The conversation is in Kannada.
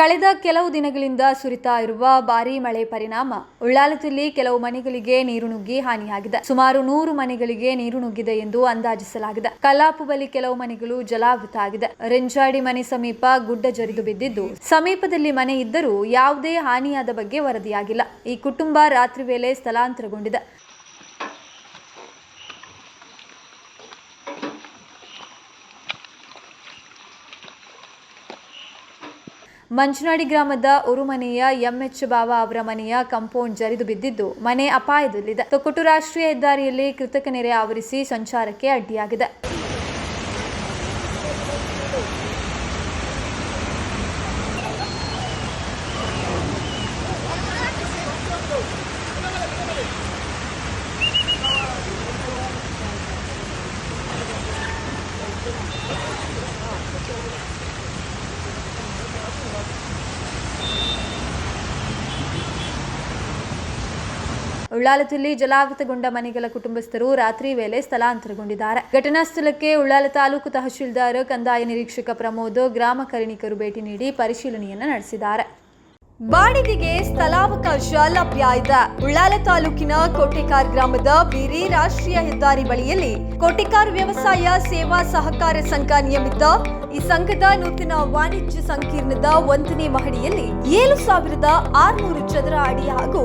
ಕಳೆದ ಕೆಲವು ದಿನಗಳಿಂದ ಸುರಿತಾ ಇರುವ ಭಾರೀ ಮಳೆ ಪರಿಣಾಮ. ಉಳ್ಳಾಲದಲ್ಲಿ ಕೆಲವು ಮನೆಗಳಿಗೆ ನೀರು ನುಗ್ಗಿ ಹಾನಿಯಾಗಿದೆ. ಸುಮಾರು ನೂರು ಮನೆಗಳಿಗೆ ನೀರು ನುಗ್ಗಿದೆ ಎಂದು ಅಂದಾಜಿಸಲಾಗಿದೆ. ಕಲಾಪು ಬಳಿ ಕೆಲವು ಮನೆಗಳು ಜಲಾವೃತ ಆಗಿದೆ. ರೆಂಜಾಡಿ ಮನೆ ಸಮೀಪ ಗುಡ್ಡ ಜರಿದು ಬಿದ್ದಿದ್ದು, ಸಮೀಪದಲ್ಲಿ ಮನೆ ಇದ್ದರೂ ಯಾವುದೇ ಹಾನಿಯಾದ ಬಗ್ಗೆ ವರದಿಯಾಗಿಲ್ಲ. ಈ ಕುಟುಂಬ ರಾತ್ರಿ ವೇಳೆ ಸ್ಥಳಾಂತರಗೊಂಡಿದೆ. ಮಂಚನಾಡಿ ಗ್ರಾಮದ ಉರುಮನೆಯ ಎಂಎಚ್ ಬಾವ ಅವರ ಮನೆಯ ಕಾಂಪೌಂಡ್ ಜರಿದು ಬಿದ್ದಿದ್ದು, ಮನೆ ಅಪಾಯದಲ್ಲಿದೆ. ತೊಕ್ಕೊಟ್ಟು ರಾಷ್ಟ್ರೀಯ ಹೆದ್ದಾರಿಯಲ್ಲಿ ಕೃತಕ ನೆರೆ ಆವರಿಸಿ ಸಂಚಾರಕ್ಕೆ ಅಡ್ಡಿಯಾಗಿದೆ. ಉಳ್ಳಾಲದಲ್ಲಿ ಜಲಾವೃತಗೊಂಡ ಮನೆಗಳ ಕುಟುಂಬಸ್ಥರು ರಾತ್ರಿ ವೇಳೆ ಸ್ಥಳಾಂತರಗೊಂಡಿದ್ದಾರೆ. ಘಟನಾ ಸ್ಥಳಕ್ಕೆ ಉಳ್ಳಾಲ ತಾಲೂಕು ತಹಶೀಲ್ದಾರ್, ಕಂದಾಯ ನಿರೀಕ್ಷಕ ಪ್ರಮೋದ್, ಗ್ರಾಮ ಕರ್ಣಿಕರು ಭೇಟಿ ನೀಡಿ ಪರಿಶೀಲನೆಯನ್ನು ನಡೆಸಿದ್ದಾರೆ. ಬಾಡಿಗೆಗೆ ಸ್ಥಳಾವಕಾಶ ಲಭ್ಯ ಇದೆ. ಉಳ್ಳಾಲ ತಾಲೂಕಿನ ಕೋಟೆಕಾರ್ ಗ್ರಾಮದ ಬೀರಿ ರಾಷ್ಟ್ರೀಯ ಹೆದ್ದಾರಿ ಬಳಿಯಲ್ಲಿ ಕೋಟೆಕಾರ್ ವ್ಯವಸಾಯ ಸೇವಾ ಸಹಕಾರ ಸಂಘ ನಿಯಮಿತ ಈ ಸಂಘದ ನೂತನ ವಾಣಿಜ್ಯ ಸಂಕೀರ್ಣದ ಒಂದನೇ ಮಹಡಿಯಲ್ಲಿ ಏಳು ಸಾವಿರದ ಆರುನೂರು ಚದರ ಅಡಿ ಹಾಗೂ